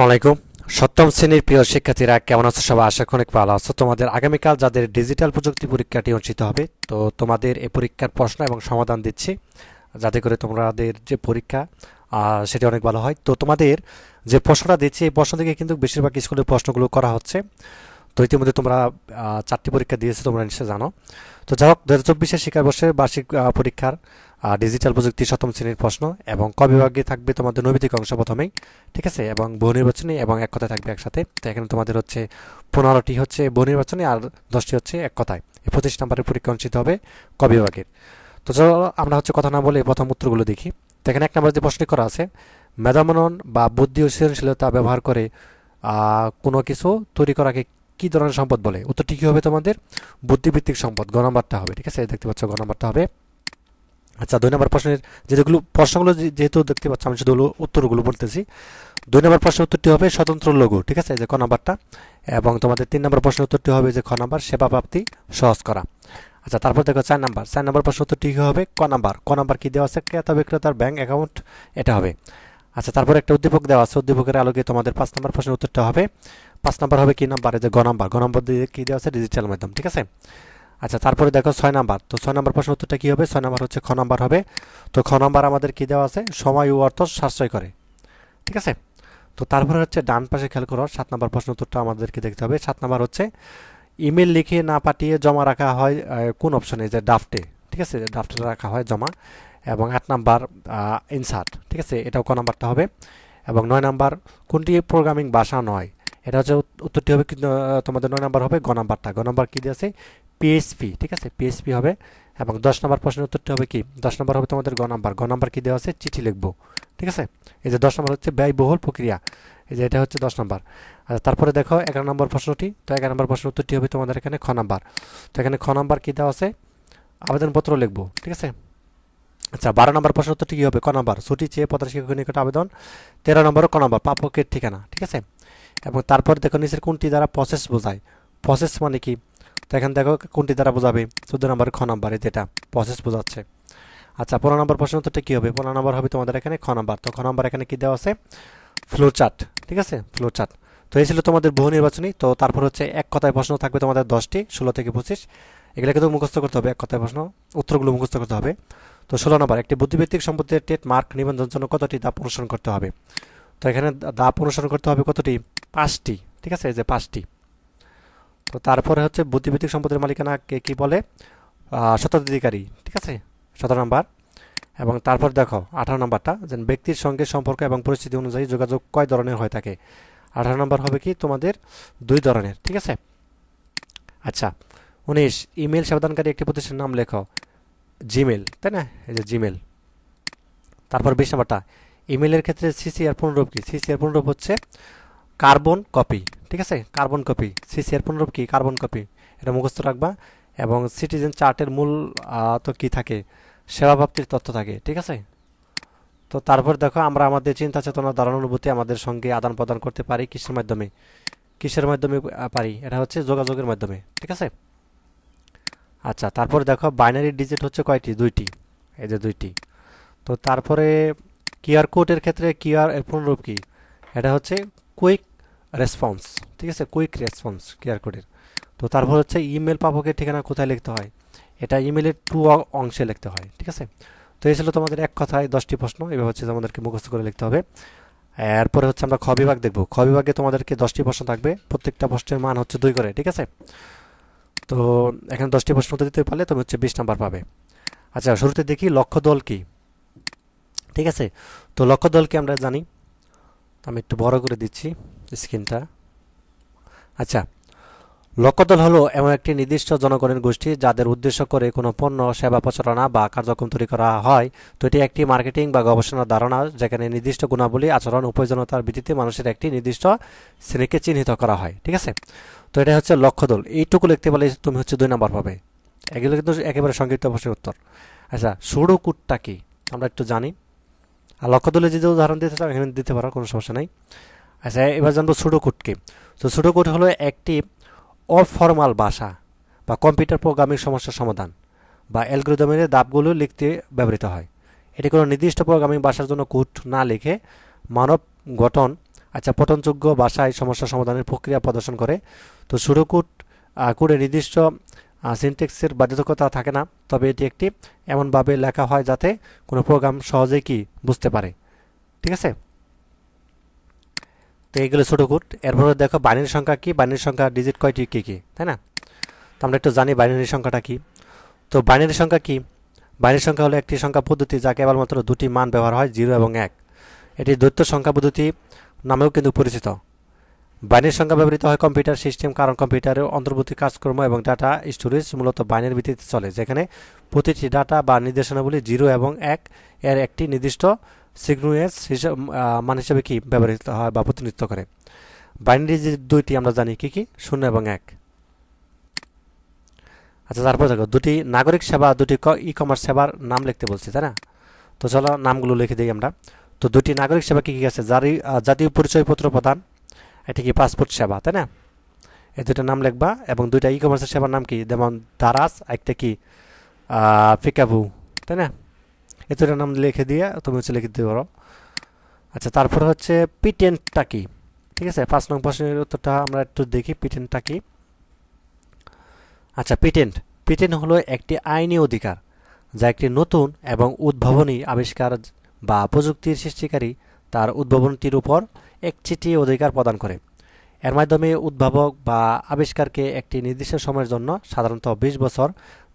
আসসালামাইকুম সপ্তম শ্রেণির প্রিয় শিক্ষার্থীরা, কেমন আছো সবাই? আশা অনেক ভালো আছো। তোমাদের আগামীকাল যাদের ডিজিটাল প্রযুক্তি পরীক্ষাটি অনুষ্ঠিত হবে, তো তোমাদের এই পরীক্ষার প্রশ্ন এবং সমাধান দিচ্ছি। যাতে করে তোমাদের যে পরীক্ষা সেটি অনেক ভালো হয়। তো তোমাদের যে প্রশ্নটা দিচ্ছি, এই প্রশ্ন থেকে কিন্তু বেশিরভাগ স্কুলের প্রশ্নগুলো করা হচ্ছে। তো ইতিমধ্যে তোমরা চারটি পরীক্ষা দিয়েছ, তোমরা নিশ্চয়ই জানো। তো যাই হোক দু হাজার চব্বিশের শিক্ষাবর্ষের বার্ষিক পরীক্ষার ডিজিটাল প্রযুক্তি সপ্তম শ্রেণির প্রশ্ন, এবং ক বিভাগে থাকবে তোমাদের নৈবিতিক অংশ প্রথমেই, ঠিক আছে? এবং বহু নির্বাচনী এবং এক কথায় থাকবে একসাথে। তো এখানে তোমাদের হচ্ছে পনেরোটি হচ্ছে বহু নির্বাচনী আর দশটি হচ্ছে এক কথায়। এই পঁচিশ নম্বরের পরীক্ষা অনুষ্ঠিত হবে ক বিভাগের। তো চলো আমরা হচ্ছে কথা না বলে প্রথম উত্তরগুলো দেখি। তো এখানে এক নম্বর যে প্রশ্ন করা আছে মেধামনন বা বুদ্ধি ও সৃজনশীলতা ব্যবহার করে কোনো কিছু তৈরি করাকে কি ধরনের সম্পদ বলে? উত্তরটি কী হবে তোমাদের? বুদ্ধিভিত্তিক সম্পদ, গ নম্বরটা হবে, ঠিক আছে? দেখতে পাচ্ছ গ নম্বরটা হবে আচ্ছা দুই নম্বর প্রশ্নের যেগুলো প্রশ্নগুলো যেহেতু দেখতে পাচ্ছ, আমি শুধু উত্তরগুলো বলতেছি। দুই নম্বর প্রশ্নের উত্তরটি হবে স্বতন্ত্র লঘু, ঠিক আছে? যে ক নাম্বারটা। এবং তোমাদের তিন নম্বর প্রশ্নের উত্তরটি হবে যে খ নাম্বার, সেবা প্রাপ্তি সহজ করা। আচ্ছা তারপর দেখো চার নাম্বার। চার নাম্বার প্রশ্ন উত্তরটি কী হবে? ক নাম্বার। ক নাম্বার কী দেওয়া আছে? ক্রেতা, বিক্রেতার ব্যাংক অ্যাকাউন্ট, এটা হবে। আচ্ছা তারপর একটা উদ্দীপক দেওয়া আছে। উদ্দীপকের আলোকে তোমাদের পাঁচ নম্বর প্রশ্নের উত্তরটা হবে। পাঁচ নাম্বার হবে কী নাম্বার? যে গ নাম্বার। গ নাম্বার দিয়ে কী দেওয়া আছে? ডিজিটাল মাধ্যম, ঠিক আছে? আচ্ছা তারপরে দেখো ছয় নাম্বার। তো ছয় নাম্বার প্রশ্ন উত্তরটা কি হবে? ছয় নাম্বার হচ্ছে খ নাম্বার হবে। তো খ নাম্বার আমাদের কি দেওয়া আছে? সময় ও অর্থ সাশ্রয় করে। ঠিক আছে? তো তারপরে হচ্ছে ডান পাশে খেয়াল করো সাত নাম্বার প্রশ্ন উত্তরটা আমাদেরকে দেখতে হবে। সাত নাম্বার হচ্ছে ইমেল লিখে না পাঠিয়ে জমা রাখা হয় কোন অপশনে? যে ড্রাফটে ঠিক আছে? ড্রাফটে রাখা হয় জমা। এবং আট নাম্বার ইনসার্ট ঠিক আছে? এটাও ক নাম্বারটা হবে। এবং নয় নাম্বার কোনটি প্রোগ্রামিং ভাষা নয়? এটা হচ্ছে উত্তরটি হবে কিন্তু, তোমাদের নয় নাম্বার হবে গ নাম্বারটা। গ নাম্বার কী দিয়েছে পিএসপি ঠিক আছে? পিএসপি হবে এবং দশ নম্বর প্রশ্নের উত্তরটি হবে কি? দশ নম্বর হবে তোমাদের গ নাম্বার। গ নাম্বার কী দেওয়া আছে? চিঠি লিখব, ঠিক আছে? এই যে দশ নম্বর হচ্ছে ব্যয়বহুল প্রক্রিয়া। এই যে এটা হচ্ছে দশ নম্বর। আর তারপরে দেখো এগারো নম্বর প্রশ্নটি। তো এগারো নম্বর প্রশ্নের উত্তরটি হবে তোমাদের এখানে খ নাম্বার। তো এখানে খ নাম্বার কী দেওয়া আছে? আবেদনপত্র লিখব, ঠিক আছে? আচ্ছা বারো নম্বর প্রশ্ন উত্তরটি কী হবে? ক নাম্বার। ছুটি চেয়ে প্রধান শিক্ষকের নিকট আবেদন। তেরো নম্বর ক নাম্বার প্রাপকের ঠিকানা, ঠিক আছে? এবং তারপর দেখো নিচের কোনটি দ্বারা প্রসেস বোঝায়? প্রসেস মানে কি? তো এখানে দেখো কোনটি দ্বারা বোঝাবে? চোদ্দ নম্বর, খ নাম্বার যেটা প্রসেস বোঝাচ্ছে। আচ্ছা পনেরো নম্বর প্রশ্ন উত্তরটা কী হবে? পনেরো নম্বর হবে তোমাদের এখানে খ নাম্বার। তো খ নাম্বার এখানে কী দেওয়া আছে? ফ্লো চার্ট ঠিক আছে? ফ্লো চার্ট তো এই ছিল তোমাদের বহু নির্বাচনী তো তারপর হচ্ছে এক কথায় প্রশ্ন থাকবে তোমাদের দশটি, ষোলো থেকে পঁচিশ। এগুলো কিন্তু মুখস্থ করতে হবে, এক কথায় প্রশ্ন। উত্তরগুলো মুখস্থ করতে হবে। তো ষোলো নম্বর, একটি বুদ্ধিভিত্তিক সম্পত্তির টেট মার্ক নিবন্ধনের জন্য কতটি দাপ অনুসরণ করতে হবে? তো এখানে দাপ অনুসরণ করতে হবে কতটি? পাঁচটি, ঠিক আছে? এই যে পাঁচটি। তো তারপরে হচ্ছে বুদ্ধিভিত্তিক সম্পদের মালিকানা কে কী বলে? স্বত্বাধিকারী, ঠিক আছে? সতেরো নম্বর। এবং তারপর দেখো, আঠারো নম্বরটা, যে ব্যক্তির সঙ্গে সম্পর্ক এবং পরিস্থিতি অনুযায়ী যোগাযোগ কয় ধরনের হয়ে থাকে? আঠারো নম্বর হবে কি? তোমাদের দুই ধরনের, ঠিক আছে? আচ্ছা উনিশ, ইমেল সেবাদানকারী একটি প্রতিষ্ঠানের নাম লেখো। জিমেল, তাই না? এই যে জিমেল। তারপর বিশ নম্বরটা, ইমেলের ক্ষেত্রে সিসিআর পুনরূপ কি? সিসিআর পুনরূপ হচ্ছে কার্বন কপি। ঠিক আছে? কার্বন কপি সিসিআর পুনরূপ কি? কার্বন কপি এটা মুখস্থ রাখবা এবং সিটিজেন চার্টের মূল তো কি থাকে? সেবা প্রাপ্তির তথ্য থাকে, ঠিক আছে? তো তারপর দেখো, আমরা আমাদের চিন্তা চেতনা ধারণ অনুভূতি আমাদের সঙ্গে আদান প্রদান করতে পারি কিসের মাধ্যমে? কিসের মাধ্যমে পারি? এটা হচ্ছে যোগাযোগের মাধ্যমে, ঠিক আছে? আচ্ছা তারপর দেখো বাইনারি ডিজিট হচ্ছে কয়টি? দুইটি। এই যে দুইটি। তো তারপরে কিউআর কোডের ক্ষেত্রে কিউআর এর পুনরূপ কি? এটা হচ্ছে কুইক রেসপন্স ঠিক আছে? কুইক রেসপন্স কিউআর কোডের তো তারপর হচ্ছে ইমেল পাবকের ঠিকানা কোথায় লিখতে হয়? এটা ইমেলের টু অংশে লিখতে হয়, ঠিক আছে? তো এই ছিল তোমাদের এক কথায় দশটি প্রশ্ন। এভাবে হচ্ছে তোমাদেরকে মুখস্থ করে লিখতে হবে। এরপরে হচ্ছে আমরা খ বিভাগ দেখব। খ বিভাগে তোমাদেরকে দশটি প্রশ্ন থাকবে। প্রত্যেকটা প্রশ্নের মান হচ্ছে দুই করে, ঠিক আছে? তো এখানে দশটি প্রশ্ন দিতে পারলে তুমি হচ্ছে বিশ নাম্বার পাবে। আচ্ছা শুরুতে দেখি লক্ষ্য দল কি? ঠিক আছে? তো লক্ষ্য দলকে আমরা জানি? আমি একটু বড় করে দিচ্ছি। স্ক্রিনটা আচ্ছা লক্ষ্যদল হলো এমন একটি নির্দিষ্ট জনগণের গোষ্ঠী যাদের উদ্দেশ্য করে কোনো পণ্য, সেবা প্রচারণা বা কার্যক্রম তৈরি করা হয়। তো এটি একটি মার্কেটিং বা গবেষণার ধারণা যেখানে নির্দিষ্ট গুণাবলী, আচরণ ও প্রয়োজনীয়তার ভিত্তিতে মানুষের একটি নির্দিষ্ট শ্রেণীকে চিহ্নিত করা হয়। ঠিক আছে? তো এটা হচ্ছে লক্ষ্যদল এইটুকু লিখতে পারলে তুমি হচ্ছে দুই নম্বর পাবে। এগুলো কিন্তু একেবারে সংক্ষিপ্ত প্রশ্নের উত্তর। আচ্ছা সুড়কুটটা কি? আমরা একটু জানি। আর লক্ষ্যদলে যদি উদাহরণ দিতে এখানে দিতে পারো, কোনো সমস্যা নাই। আচ্ছা এবার জানব সুডোকুটকে তো সুডোকুট হলো একটি অফর্মাল ভাষা বা কম্পিউটার প্রোগ্রামিং সমস্যার সমাধান বা অ্যালগোরিদমের দাবগুলো লিখতে ব্যবহৃত হয়। এটি কোনো নির্দিষ্ট প্রোগ্রামিং ভাষার জন্য কোড না লিখে মানব গঠন আচ্ছা পঠনযোগ্য ভাষায় সমস্যা সমাধানের প্রক্রিয়া প্রদর্শন করে। তো সুরকুট কোডে নির্দিষ্ট সিনটেক্সের বাধ্যতাকতা থাকে না, তবে এটি একটি এমনভাবে লেখা হয় যাতে কোনো প্রোগ্রাম সহজেই কি বুঝতে পারে। ঠিক আছে? তো এগুলো ছোটো কোড এরপরে দেখো বাইনারি সংখ্যা কী? বাইনারি সংখ্যা ডিজিট কয়টি কী কী তাই না? তো আমরা একটু জানি বাইনারি সংখ্যাটা কী। তো বাইনারি সংখ্যা কী? বাইনারি সংখ্যা হলো একটি সংখ্যা পদ্ধতি যা কেবলমাত্র দুটি মান ব্যবহার হয়, জিরো এবং এক। এটি দৈত্য সংখ্যা পদ্ধতি নামেও কিন্তু পরিচিত। বাইনারি সংখ্যা ব্যবহৃত হয় কম্পিউটার সিস্টেম, কারণ কম্পিউটারের অন্তর্বর্তী কাজকর্ম এবং ডাটা স্টোরেজ মূলত বাইনের ভিত্তিতে চলে, যেখানে প্রতিটি ডাটা বা নির্দেশনাবলী জিরো এবং এক এর একটি নির্দিষ্ট সিগনুয়েস হিসাব মান হিসেবে কি ব্যবহৃত হয় বা প্রতিনিধিত্ব করে। বাইনারি যে দুইটি আমরা জানি, কি কি? শূন্য এবং এক। আচ্ছা তারপর দেখো, দুটি নাগরিক সেবা, দুটি ই কমার্স সেবার নাম লিখতে বলছি, তাই না? তো চলো নামগুলো লিখে দিই আমরা। তো দুটি নাগরিক সেবা কী কী আছে? জারি জাতীয় পরিচয়পত্র প্রদান এটি কি পাসপোর্ট সেবা, তাই না? এই দুটো নাম লিখবা এবং দুইটা ই কমার্সের সেবার নাম কি? যেমন দারাস একটা কি? পিকাবু তাই না? এই দুটো নাম লিখে দিয়ে তুমি হচ্ছে লিখে দিতে পারো। আচ্ছা তারপর হচ্ছে পিটেন্টটা কি? ঠিক আছে, পাঁচ নং প্রশ্নের উত্তরটা আমরা একটু দেখি পিটেন্টটা কি? আচ্ছা পেটেন্ট পেটেন্ট হলো একটি আইনি অধিকার, যা একটি নতুন এবং উদ্ভাবনী আবিষ্কার বা প্রযুক্তির সৃষ্টিকারী, তার উদ্ভাবনটির উপর একচিটি অধিকার প্রদান করে। এর মাধ্যমে উদ্ভাবক বা আবিষ্কারকে একটি নির্দিষ্ট সময়ের জন্য সাধারণত বিশ বছর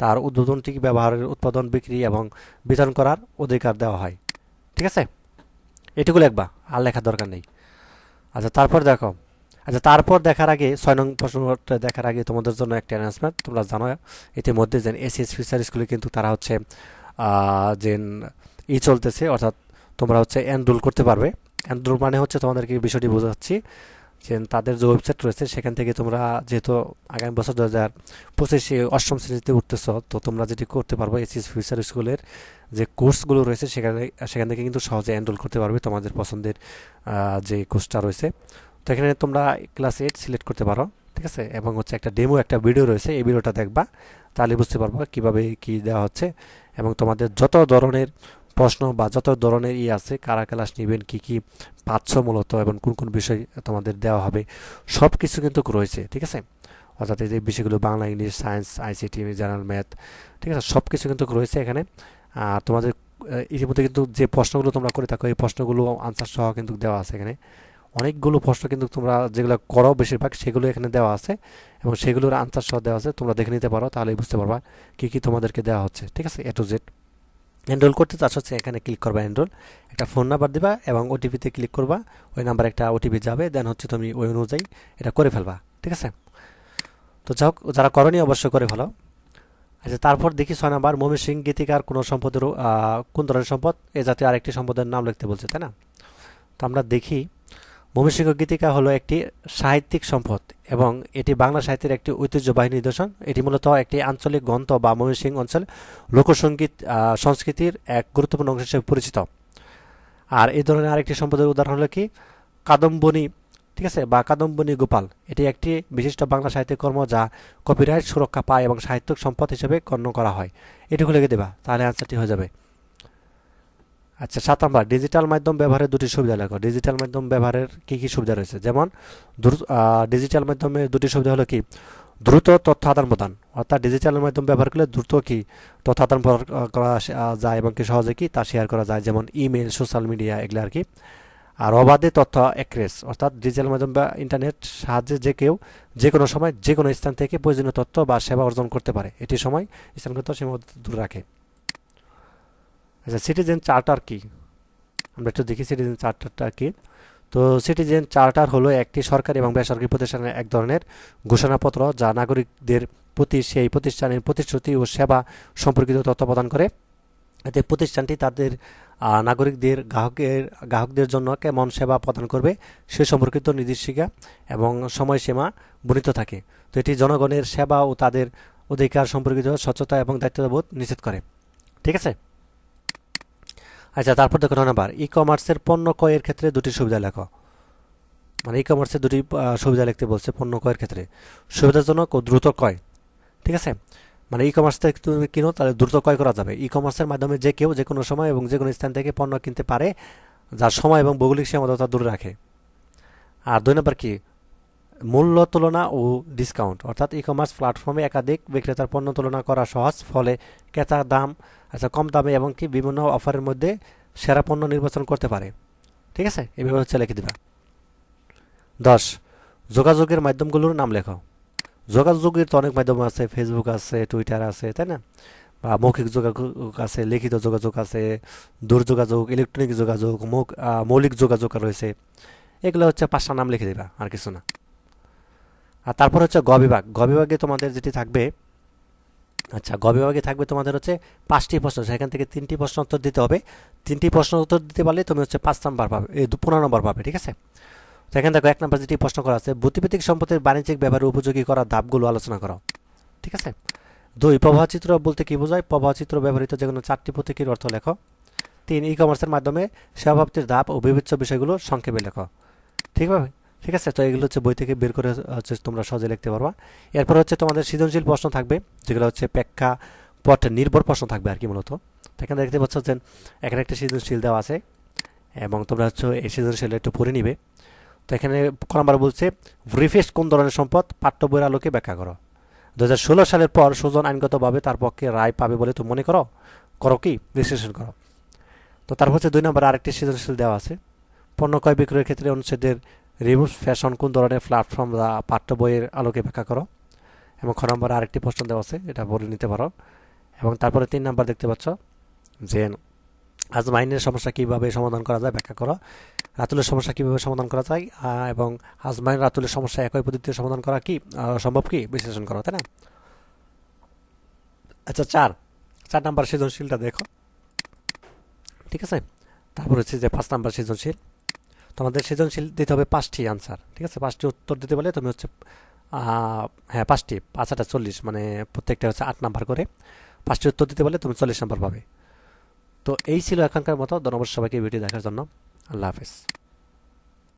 তার উদ্বোধনটি ব্যবহারের উৎপাদন, বিক্রি এবং বিতরণ করার অধিকার দেওয়া হয়। ঠিক আছে? এটুকু লিখবা, আর লেখার দরকার নেই। আচ্ছা তারপর দেখো। আচ্ছা তারপর দেখার আগে ছয় নং প্রশ্নটা দেখার আগে তোমাদের জন্য একটা অ্যানাউন্সমেন্ট তোমরা জানো, ইতিমধ্যে যে এসিএস ফিচার স্কুলে কিন্তু তারা হচ্ছে যে ই চলতেছে, অর্থাৎ তোমরা হচ্ছে এনরোল করতে পারবে। এনরোল মানে হচ্ছে তোমাদেরকে বিষয়টি বোঝাচ্ছি যে তাদের যে ওয়েবসাইট রয়েছে, সেখান থেকে তোমরা যেহেতু আগামী বছর দু হাজার পঁচিশে অষ্টম শ্রেণীতে উঠতেছ, তো তোমরা যেটি করতে পারব এসিএস ফিউচার স্কুলের যে কোর্সগুলো রয়েছে, সেখানে, সেখান থেকে কিন্তু সহজে এনরোল করতে পারবে তোমাদের পছন্দের যে কোর্সটা রয়েছে। তো এখানে তোমরা ক্লাস এইট সিলেক্ট করতে পারো, ঠিক আছে? এবং হচ্ছে একটা ডেমো একটা ভিডিও রয়েছে, এই ভিডিওটা দেখবা, তাহলে বুঝতে পারব কীভাবে কি দেওয়া হচ্ছে। এবং তোমাদের যত ধরনের প্রশ্ন বা যত ধরনের ই আছে, কারা ক্লাস নেবেন, কি কি পাচ্ছ মূলত এবং কোন কোন বিষয় তোমাদের দেওয়া হবে সব কিছু কিন্তু রয়েছে, ঠিক আছে? অর্থাৎ এই যে বিষয়গুলো Bangla, English, science, ICT general math, ঠিক আছে? সব কিছু কিন্তু রয়েছে এখানে। আর তোমাদের ইতিমধ্যে কিন্তু যে প্রশ্নগুলো তোমরা করে থাকো, এই প্রশ্নগুলো আনসার সহ কিন্তু দেওয়া আছে এখানে। অনেকগুলো প্রশ্ন কিন্তু তোমরা যেগুলো করো বেশিরভাগ, সেগুলো এখানে দেওয়া আছে এবং সেগুলোর আনসার সহ দেওয়া আছে, তোমরা দেখে নিতে পারো, তাহলেই বুঝতে পারবা কী কী তোমাদেরকে দেওয়া হচ্ছে, ঠিক আছে? এ টু জেড এনরোল করতে চাষ হচ্ছে এখানে ক্লিক করবা এনরোল একটা ফোন নাম্বার দিবা এবং ওটিপিতে ক্লিক করবা। ওই নাম্বার একটা ওটিপি যাবে দেন হচ্ছে তুমি ওই অনুযায়ী এটা করে ফেলবা, ঠিক আছে? তো যাই যারা করনি অবশ্যই করে ফেলো। আচ্ছা তারপর দেখি ছয় নাম্বার, মমি সিং, গীতিকার, কোনো সম্পদের কোন ধরনের সম্পদ? এ জাতীয় আরেকটি সম্পদের নাম লিখতে বলছে, তাই না? তো আমরা দেখি ময়মনসিংহ গীতিকা হলো একটি সাহিত্যিক সম্পদ এবং এটি বাংলা সাহিত্যের একটি ঐতিহ্যবাহী নিদর্শন। এটি মূলত একটি আঞ্চলিক গ্রন্থ বা ময়মনসিংহ অঞ্চল লোকসঙ্গীত সংস্কৃতির এক গুরুত্বপূর্ণ অংশ হিসেবে পরিচিত। আর এই ধরনের আরেকটি সম্পদের উদাহরণ হলো কি? কাদম্বনী ঠিক আছে? বা কাদম্বনী গোপাল। এটি একটি বিশিষ্ট বাংলা সাহিত্যিক কর্ম যা কপিরাইট সুরক্ষা পায় এবং সাহিত্যিক সম্পদ হিসেবে গণ্য করা হয়। এটুকু লিখে দেবা, তাহলে আনসারটি হয়ে যাবে। আচ্ছা সাত নম্বর ডিজিটাল মাধ্যম ব্যবহারের দুটি সুবিধা লেখো। ডিজিটাল মাধ্যম ব্যবহারের কী কী সুবিধা রয়েছে? যেমন ডিজিটাল মাধ্যমে দুটি সুবিধা হলো কি? দ্রুত তথ্য আদান প্রদান। অর্থাৎ ডিজিটাল মাধ্যম ব্যবহার করলে দ্রুত কি তথ্য আদান প্রদান করা যায় এবং কি সহজে কি তা শেয়ার করা যায়? যেমন ইমেল সোশ্যাল মিডিয়া এগুলো আর কি। আর অবাধে তথ্য একরেস অর্থাৎ ডিজিটাল মাধ্যম বা ইন্টারনেট সাহায্যে যে কেউ যে কোনো সময় যে কোনো স্থান থেকে প্রয়োজনীয় তথ্য বা সেবা অর্জন করতে পারে। এটি সময় স্থানগত সীমাবদ্ধ দূর রাখে। আচ্ছা সিটিজেন চার্টার কি? আমরা একটু দেখি সিটিজেন চার্টারটা কি। তো সিটিজেন চার্টার হলো একটি সরকারি এবং বেসরকারি প্রতিষ্ঠানের এক ধরনের ঘোষণাপত্র যা নাগরিকদের প্রতি সেই প্রতিষ্ঠানের প্রতিশ্রুতি ও সেবা সম্পর্কিত তথ্য প্রদান করে। এতে প্রতিষ্ঠানটি তাদের নাগরিকদের, গ্রাহকের, গ্রাহকদের জন্য কেমন সেবা প্রদান করবে সে সম্পর্কিত নির্দেশিকা এবং সময়সীমা বর্ণিত থাকে। তো এটি জনগণের সেবা ও তাদের অধিকার সম্পর্কিত স্বচ্ছতা এবং দায়িত্ববোধ নিশ্চিত করে। ঠিক আছে? আচ্ছা তারপর দেখো নাম্বার ই কমার্সের পণ্য ক্রয়ের ক্ষেত্রে দুটি সুবিধা লেখো। মানে ই কমার্সের দুটি সুবিধা লিখতে বলছে পণ্য ক্রয়ের ক্ষেত্রে। সুবিধাজনক ও দ্রুত ক্রয়। ঠিক আছে? মানে ই কমার্স থেকে তুমি কিনো, তাহলে দ্রুত ক্রয় করা যাবে। ই কমার্সের মাধ্যমে যে কেউ যে কোনো সময় এবং যে কোনো স্থান থেকে পণ্য কিনতে পারে, যার সময় এবং ভৌগোলিক সীমাবদ্ধতা দূরে রাখে। আর দুই নম্বর কি? মূল্য তুলনা ও ডিসকাউন্ট অর্থাৎ ই কমার্স প্ল্যাটফর্মে একাধিক বিক্রেতার পণ্য তুলনা করা সহজ, ফলে ক্রেতার দাম আচ্ছা কম দামে এবং কি বিভিন্ন অফারের মধ্যে সেরা পণ্য নির্বাচন করতে পারে। ঠিক আছে? এভাবে হচ্ছে লিখে দিবা। দশ, যোগাযোগের মাধ্যমগুলোর নাম লেখো। যোগাযোগের তো অনেক মাধ্যম আছে ফেসবুক আছে টুইটার আছে, তাই না? বা মৌখিক যোগাযোগ আছে, লিখিত যোগাযোগ আছে দূর যোগাযোগ ইলেকট্রনিক যোগাযোগ মৌলিক যোগাযোগ রয়েছে। এগুলো হচ্ছে পাঁচটা নাম লিখে দিবা, আর কিছু না। আর তারপর হচ্ছে গ বিভাগ। গ বিভাগে তোমাদের যেটি থাকবে আচ্ছা গ বিভাগে থাকবে তোমাদের হচ্ছে পাঁচটি প্রশ্ন, সেখান থেকে তিনটি প্রশ্ন উত্তর দিতে হবে। তিনটি প্রশ্ন উত্তর দিতে পারলে তুমি হচ্ছে পাঁচ নম্বর পাবে পনেরো নম্বর পাবে, ঠিক আছে? তো এখানে দেখো, এক নম্বর যেটি প্রশ্ন করা আছে বুদ্ধিভিত্তিক সম্পত্তির বাণিজ্যিক ব্যবহারে উপযোগী করা ধাপগুলো আলোচনা করো। ঠিক আছে? দুই প্রবাহচিত্র বলতে কি বোঝায়? প্রবাহচিত্র ব্যবহৃত যে কোনো চারটি প্রতীকের অর্থ লেখো। তিন ই কমার্সের মাধ্যমে সেবাপ্তির ধাপ ও বিবেচ্য বিষয়গুলো সংক্ষেপে লেখো। ঠিক আছে ঠিক আছে? তো এগুলো হচ্ছে বই থেকে বের করে, হচ্ছে তোমরা সহজে লিখতে পারবা। এরপর হচ্ছে তোমাদের সৃজনশীল প্রশ্ন থাকবে, যেগুলো হচ্ছে প্রেক্ষাপট নির্ভর প্রশ্ন থাকবে আর কি মূলত। এখানে দেখতে পাচ্ছ যে এখানে একটা সৃজনশীল দেওয়া আছে এবং তোমরা হচ্ছে এই সৃজনশীল একটু পড়ে নিবে। তো এখানে ক নাম্বার বলছে ব্রিফেস্ট কোন ধরনের সম্পদ? পাঠ্য বইয়ের আলোকে ব্যাখ্যা করো। দু হাজার ষোলো সালের পর সুজন আইনগতভাবে তার পক্ষে রায় পাবে বলে তুমি মনে করো? করো কি? বিশ্লেষণ করো। তো তারপর হচ্ছে দুই নম্বর আরেকটি সৃজনশীল দেওয়া আছে। পণ্য ক্রয় বিক্রয়ের ক্ষেত্রে অনুচ্ছেদের রিমুভ ফ্যাশন কোন ধরনের প্ল্যাটফর্ম বা পাঠ্য বইয়ের আলোকে ব্যাখ্যা করো? এবং খ নম্বর আরেকটি প্রশ্ন দেওয়া আছে, এটা বলে নিতে পারো। এবং তারপরে তিন নাম্বার দেখতে পাচ্ছ যে, আজ মাইনের সমস্যা কীভাবে সমাধান করা যায় ব্যাখ্যা করো। রাতুলের সমস্যা কীভাবে সমাধান করা যায় এবং আজমাইন রাতুলের সমস্যা একই পদ্ধতিতে সমাধান করা কি সম্ভব কি? বিশ্লেষণ করো, তাই না? আচ্ছা চার। চার নাম্বার সৃজনশীলটা দেখো। ঠিক আছে? তারপর হচ্ছে যে পাঁচ নাম্বার সৃজনশীল। তোমাদের সৃজনশীল দিতে হবে পাঁচটি আনসার ঠিক আছে? পাঁচটি উত্তর দিতে পারলে তুমি হচ্ছে হ্যাঁ পাঁচটি, পাঁচ আটা চল্লিশ মানে প্রত্যেকটা হচ্ছে আট নাম্বার করে পাঁচটি উত্তর দিতে পারলে তুমি চল্লিশ নাম্বার পাবে। তো এই ছিল এখনকার মতো। ধন্যবাদ সবাইকে ভিডিও দেখার জন্য। আল্লাহ হাফেজ।